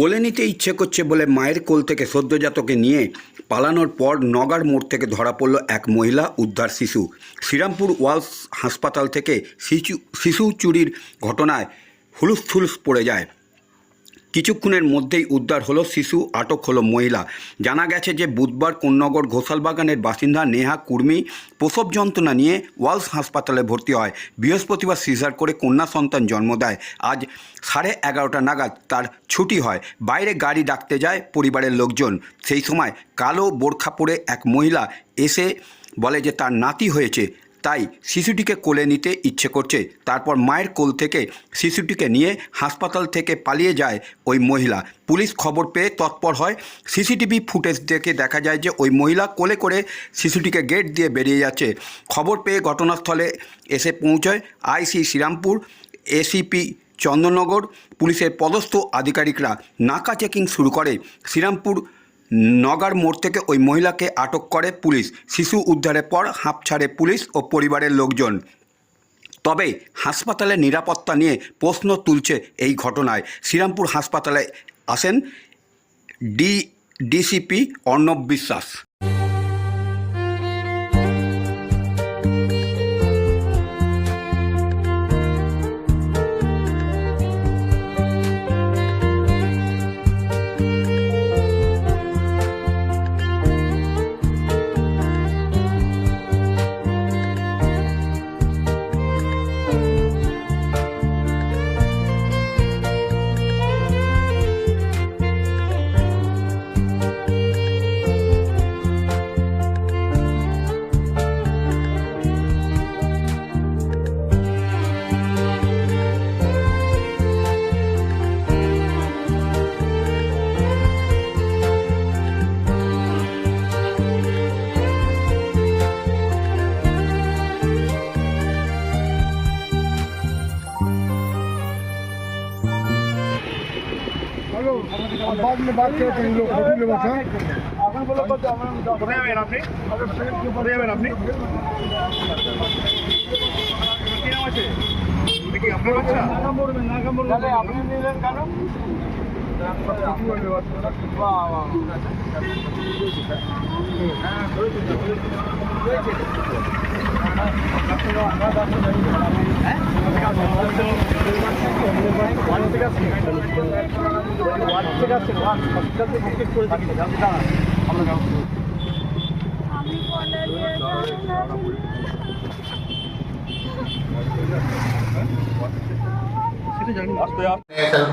কোলে নিতে ইচ্ছে করছে বলে মায়ের কোল থেকে সদ্যজাতকে নিয়ে পালানোর পর নগার মোড় থেকে ধরা পড়ল এক মহিলা উদ্ধার শিশু। শ্রীরামপুর ওয়ালস হাসপাতাল থেকে শিশু শিশু চুরির ঘটনায় হুলুস থুলুস পড়ে যায়। কিছুক্ষণের মধ্যেই উদ্ধার হলো শিশু, আটক হলো মহিলা। জানা গেছে যে বুধবার কোন্নগর ঘোষালবাগানের বাসিন্দা নেহা কুর্মি প্রসব যন্ত্রণা নিয়ে ওয়ালস হাসপাতালে ভর্তি হয়। বৃহস্পতিবার সিজার করে কন্যা সন্তান জন্ম দেয়। আজ সাড়ে এগারোটা নাগাদ তার ছুটি হয়। বাইরে গাড়ি ডাকতে যায় পরিবারের লোকজন। সেই সময় কালো বোরখা পরে এক মহিলা এসে বলে যে তার নাতি হয়েছে। তাই শিশুটিকে কোলে নিতে ইচ্ছে করছে। তারপর মায়ের কোল থেকে শিশুটিকে নিয়ে হাসপাতাল থেকে পালিয়ে যায় ওই মহিলা। পুলিশ খবর পেয়ে তৎপর হয়। সিসিটিভি ফুটেজ দেখে দেখা যায় যে ওই মহিলা কোলে করে শিশুটিকে গেট দিয়ে বেরিয়ে যাচ্ছে। খবর পেয়ে ঘটনাস্থলে এসে পৌঁছয় আইসি শ্রীরামপুর, এসিপি চন্দননগর পুলিশের পদস্থ আধিকারিকরা। নাকা চেকিং শুরু করে। শ্রীরামপুর নগার মোড় থেকে ওই মহিলাকে আটক করে পুলিশ। শিশু উদ্ধারের পর হাঁপ ছাড়ে পুলিশ ও পরিবারের লোকজন। তবে হাসপাতালে নিরাপত্তা নিয়ে প্রশ্ন তুলছে এই ঘটনায়। শ্রীরামপুর হাসপাতালে আসেন ডি ডিসিপি অর্ণব বিশ্বাস। बाद में बात करते हैं लोग होटल में बैठा কোথায় যাবেন আপনি কোথায় যাবেন আপনি আপনি যাব।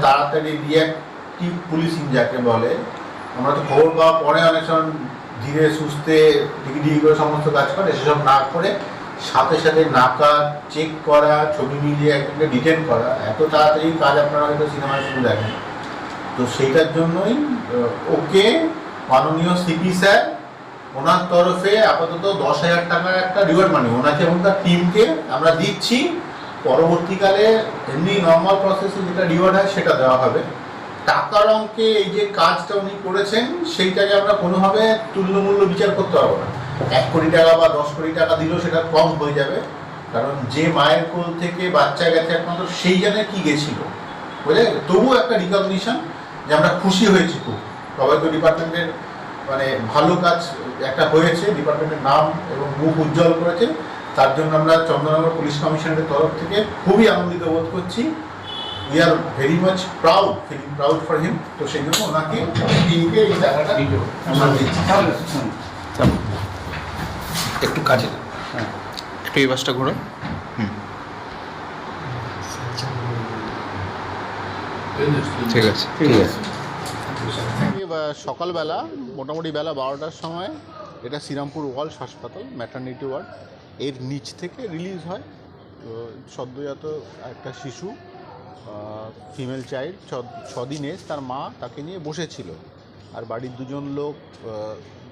তাড়াতাড়ি রিয়াক্টিভ পুলিশিং যাকে বলে? আমরা তো খবর পাওয়ার পরে অনেক সময় ধীরে সুস্থে ডিগি ডিগি করে সমস্ত কাজ করে সেসব না করে সাথে সাথে নাকা চেক করা ছবি মিলিয়ে একজনকে ডিটেন করা এত তাড়াতাড়ি কাজ আপনারা হয়তো সিনেমায় শুধু দেখেন। তো সেইটার জন্যই ওকে মাননীয় সিপি স্যার ওনার তরফে আপাতত দশ হাজার টাকার একটা রিওয়ার্ড মানি ওনাকে এবং তার টিমকে আমরা দিচ্ছি। পরবর্তীকালে এমনি নর্মাল প্রসেসে যেটা রিওয়ার্ড হয় সেটা দেওয়া হবে। টাকার অঙ্কে এই যে কাজটা উনি করেছেন, সেইটাকে আমরা কোনোভাবে তুল্যমূল্য বিচার করতে পারব না। এক কোটি টাকা বা দশ কোটি টাকা দিলেও সেটা কম হয়ে যাবে। কারণ যে মায়ের কোল থেকে বাচ্চা গেছে একমাত্র, সেই জানে কি গেছিল। বুঝলে? তবুও একটা রিকগনিশন যে আমরা খুশি হয়েছি খুব। সবাই তো ডিপার্টমেন্টের মানে ভালো কাজ একটা হয়েছে ডিপার্টমেন্টের নাম এবং মুখ উজ্জ্বল করেছে। তার জন্য আমরা চন্দ্রনগর পুলিশ কমিশনের তরফ থেকে খুবই আনন্দিত বোধ করছি। We are very much proud feeling proud for him তো সেই জন্য ওনাকে টিমকে এই টাকাটা আমরা দিচ্ছি। একটু কাজে একটু এই বাসটা ঘোরো ঠিক আছে ঠিক আছে। সকালবেলা, মোটামুটি বেলা বারোটার সময় এটা শ্রীরামপুর ওয়ার্ল্ড হাসপাতাল ম্যাটার্নিটি ওয়ার্ড এর নিচ থেকে রিলিজ হয়, তো সদ্যজাত একটা শিশু ফিমেল চাইল্ড ছদিন তার মা তাকে নিয়ে বসেছিল। আর বাড়ির দুজন লোক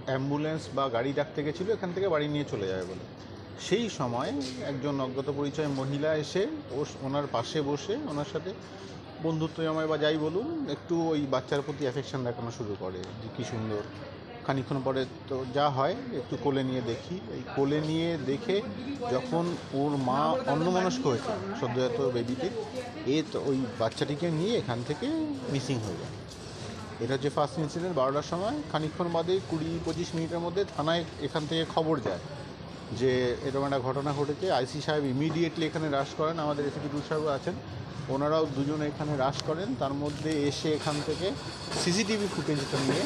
অ্যাম্বুলেন্স বা গাড়ি ডাকতে গেছিল, এখান থেকে বাড়ি নিয়ে চলে যাবে বলে। সেই সময় একজন অজ্ঞাত পরিচয় মহিলা এসে ওনার পাশে বসে, ওনার সাথে বন্ধুত্ব জমায় বা যাই বলুন, একটু ওই বাচ্চার প্রতি অ্যাফেকশন দেখানো শুরু করে যে কী সুন্দর। খানিক্ষণ পরে তো যা হয়, একটু কোলে নিয়ে দেখি। এই কোলে নিয়ে দেখে যখন ওর মা অন্যমনস্ক হয়েছে, সদ্যজাত বেবিতে এ তো ওই বাচ্চাটিকে নিয়ে এখান থেকে মিসিং হয়ে যায়। এটা হচ্ছে ফার্স্ট ইনসিডেন্ট বারোটার সময়। খানিক্ষণ বাদে কুড়ি পঁচিশ মিনিটের মধ্যে থানায় এখান থেকে খবর যায়। যে এরকম একটা ঘটনা ঘটেছে। আইসি সাহেব ইমিডিয়েটলি এখানে রাশ করেন। আমাদের এসিপি টু সাহেব আছেন। ওনারাও দুজন এখানে রাশ করেন। তার মধ্যে এসে এখান থেকে সিসিটিভি ফুটেজটা নিয়ে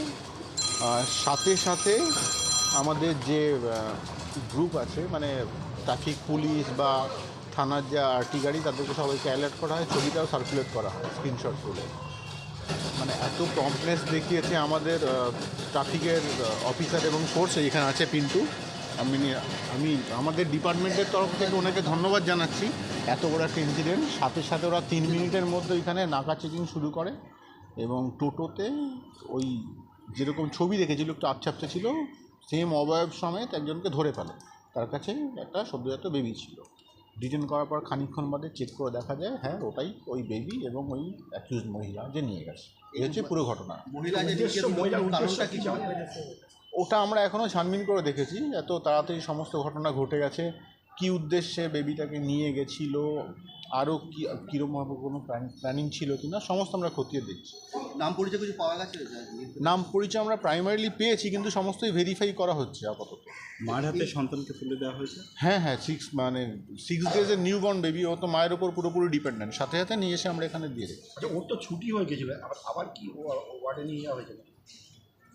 সাথে সাথে আমাদের যে গ্রুপ আছে মানে ট্রাফিক পুলিশ বা থানার যে আরটি গাড়ি, তাদেরকে সবাইকে অ্যালার্ট করা হয়। ছবিটাও সার্কুলেট করা হয় স্ক্রিনশট তুলে। মানে এত কমপ্লেক্স দেখিয়েছে আমাদের ট্রাফিকের অফিসার এবং ফোর্স এখানে আছে পিন্টু। আমি আমি আমাদের ডিপার্টমেন্টের তরফ থেকে ওনাকে ধন্যবাদ জানাচ্ছি। এত বড় একটা ইনসিডেন্ট সাথে সাথে ওরা তিন মিনিটের মধ্যে এখানে নাকা চেকিং শুরু করে এবং টোটোতে ওই যেরকম ছবি দেখেছিল একটু আবছাপচা ছিল সেম অবয়ব সমেত একজনকে ধরে ফেলে। তার কাছে একটা সদ্যজাত বেবি ছিল। ডিটেন করার পর খানিকক্ষণ বাদে চেক করে দেখা যায় হ্যাঁ ওটাই ওই বেবি এবং ওই অ্যাকিউজ মহিলা যে নিয়ে গেছে। এই হচ্ছে পুরো ঘটনা। মহিলা ওটা আমরা এখনও ছানবিন করে দেখেছি। এত তাড়াতাড়ি সমস্ত ঘটনা ঘটে গেছে। কি উদ্দেশ্যে বেবিটাকে নিয়ে গেছিল? আরও কি কীরকমভাবে কোনো প্ল্যানিং ছিল কি না সমস্ত আমরা খতিয়ে দেখছি। নাম পরিচয় কিছু পাওয়া গেছে? নাম পরিচয় আমরা প্রাইমারিলি পেয়েছি কিন্তু সমস্তই ভেরিফাই করা হচ্ছে আপাতত। মায়ের হাতে সন্তানকে তুলে দেওয়া হয়েছে? হ্যাঁ হ্যাঁ সিক্স মানে সিক্স ডেজের নিউ বর্ন বেবি ও তো মায়ের ওপর পুরোপুরি ডিপেন্ডেন্ট সাথে সাথে নিয়ে এসে আমরা এখানে দিয়ে দিই আচ্ছা ওর তো ছুটি হয়ে গেছিল আবার আবার কি ওয়ার্ডে নিয়ে যাওয়া হয়েছিল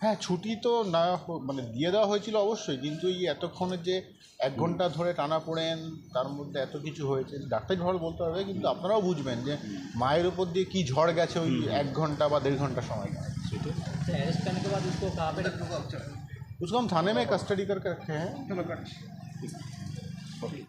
হ্যাঁ ছুটি তো না হ- মানে দিয়ে দেওয়া হয়েছিল অবশ্যই কিন্তু এই এতক্ষণের যে এক ঘন্টা ধরে টানা পড়েন তার মধ্যে এত কিছু হয়েছে ডাক্তার ঝড় বলতে হবে কিন্তু আপনারাও বুঝবেন যে মায়ের উপর দিয়ে কি ঝড় গেছে ওই এক ঘন্টা বা देढ़ घंटा समय का अरेस्ट करने के बाद उसको कहाँ पे उसको हम थाने में कस्टडी करके रखे हैं